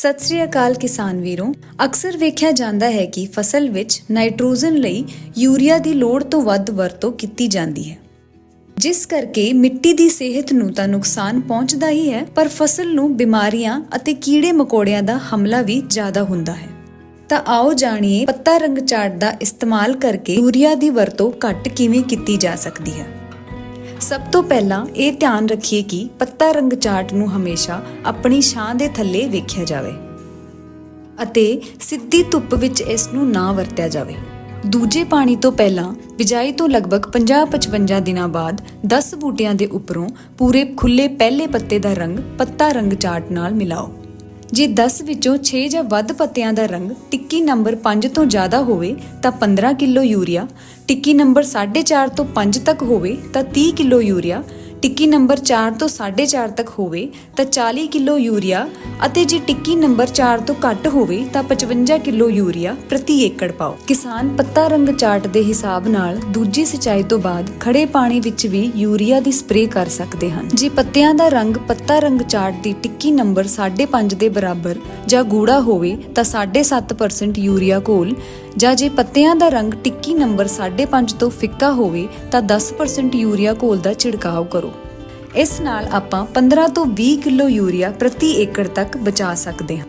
ਸਤਿ ਸ੍ਰੀ ਅਕਾਲ ਕਿਸਾਨ ਵੀਰੋ। ਅਕਸਰ ਵੇਖਿਆ ਜਾਂਦਾ ਹੈ ਕਿ ਫਸਲ ਵਿੱਚ ਨਾਈਟ੍ਰੋਜਨ ਲਈ ਯੂਰੀਆ ਦੀ ਲੋੜ ਤੋਂ ਵੱਧ ਵਰਤੋਂ ਕੀਤੀ ਜਾਂਦੀ ਹੈ। ਜਿਸ ਕਰਕੇ ਮਿੱਟੀ ਦੀ ਸਿਹਤ ਨੂੰ ਤਾਂ ਨੁਕਸਾਨ ਪਹੁੰਚਦਾ ਹੀ ਹੈ, ਪਰ ਫਸਲ ਨੂੰ ਬਿਮਾਰੀਆਂ ਅਤੇ ਕੀੜੇ ਮਕੌੜਿਆਂ ਦਾ ਹਮਲਾ ਵੀ ਜ਼ਿਆਦਾ ਹੁੰਦਾ ਹੈ। ਤਾਂ ਆਓ ਜਾਣੀਏ ਪੱਤਾ ਰੰਗ ਚਾਰਟ ਦਾ ਇਸਤੇਮਾਲ ਕਰਕੇ ਯੂਰੀਆ ਦੀ ਵਰਤੋਂ ਘੱਟ ਕਿਵੇਂ ਕੀਤੀ ਜਾ ਸਕਦੀ ਹੈ। ਸਭ ਤੋਂ ਪਹਿਲਾਂ ਇਹ ਧਿਆਨ ਰੱਖੀਏ ਕਿ ਪੱਤਾ ਰੰਗ ਚਾਟ ਨੂੰ ਹਮੇਸ਼ਾ ਆਪਣੀ ਛਾਂ ਦੇ ਥੱਲੇ ਵੇਖਿਆ ਜਾਵੇ ਅਤੇ ਸਿੱਧੀ ਧੁੱਪ ਵਿੱਚ ਇਸ ਨੂੰ ਨਾ ਵਰਤਿਆ ਜਾਵੇ। ਦੂਜੇ ਪਾਣੀ ਤੋਂ ਪਹਿਲਾਂ ਬਿਜਾਈ ਤੋਂ ਲਗਭਗ 50-55 ਦਿਨਾਂ ਬਾਅਦ 10 ਬੂਟਿਆਂ ਦੇ ਉੱਪਰੋਂ ਪੂਰੇ ਖੁੱਲੇ ਪਹਿਲੇ ਪੱਤੇ ਦਾ ਰੰਗ ਪੱਤਾ ਰੰਗ ਚਾਟ ਨਾਲ ਮਿਲਾਓ। ਜੇ 10 ਵਿੱਚੋਂ 6 ਜਾਂ ਵੱਧ ਪੱਤਿਆਂ ਦਾ ਰੰਗ ਟਿੱਕੀ ਨੰਬਰ 5 ਤੋਂ ਜ਼ਿਆਦਾ ਹੋਵੇ ਤਾਂ 15 ਕਿਲੋ ਯੂਰੀਆ, ਟਿੱਕੀ ਨੰਬਰ 4.5 ਤੋਂ 5 ਤੱਕ ਹੋਵੇ ਤਾਂ 30 ਕਿਲੋ ਯੂਰੀਆ ਟਿੱਕੀ ਨੰਬਰ 4 ਤੋਂ 4.5 ਤੱਕ ਹੋਵੇ ਤਾਂ 40 ਕਿਲੋ ਯੂਰੀਆ ਅਤੇ ਜੇ ਟਿੱਕੀ ਨੰਬਰ 4 ਤੋਂ ਘੱਟ ਹੋਵੇ ਤਾਂ 55 ਕਿਲੋ ਯੂਰੀਆ ਪ੍ਰਤੀ ਏਕੜ ਪਾਓ। ਕਿਸਾਨ ਪੱਤਾ ਰੰਗ ਚਾਰਟ ਦੇ ਹਿਸਾਬ ਨਾਲ ਦੂਜੀ ਸਿੰਚਾਈ ਤੋਂ ਬਾਅਦ ਖੜੇ ਪਾਣੀ ਵਿੱਚ ਵੀ ਯੂਰੀਆ ਦੀ ਸਪਰੇਅ ਕਰ ਸਕਦੇ ਹਨ। ਜੇ ਪੱਤਿਆਂ ਦਾ ਰੰਗ ਪੱਤਾ ਰੰਗ ਚਾਰਟ ਦੀ ਟਿੱਕੀ ਨੰਬਰ 5.5 ਦੇ ਬਰਾਬਰ ਜਾਂ ਗੂੜਾ ਹੋਵੇ ਤਾਂ 7.5% ਯੂਰੀਆ ਘੋਲ ਜਾਂ ਜੇ ਪੱਤਿਆਂ ਦਾ ਰੰਗ ਟਿੱਕੀ ਨੰਬਰ 5.5 ਤੋਂ ਫਿੱਕਾ ਹੋਵੇ, ਤਾਂ 10% ਯੂਰੀਆ ਘੋਲ ਦਾ ਛਿੜਕਾਅ ਕਰੋ। ਇਸ ਨਾਲ ਆਪਾਂ 15 ਤੋਂ 20 ਕਿਲੋ ਯੂਰੀਆ ਪ੍ਰਤੀ ਏਕੜ ਤੱਕ ਬਚਾ ਸਕਦੇ ਹਾਂ।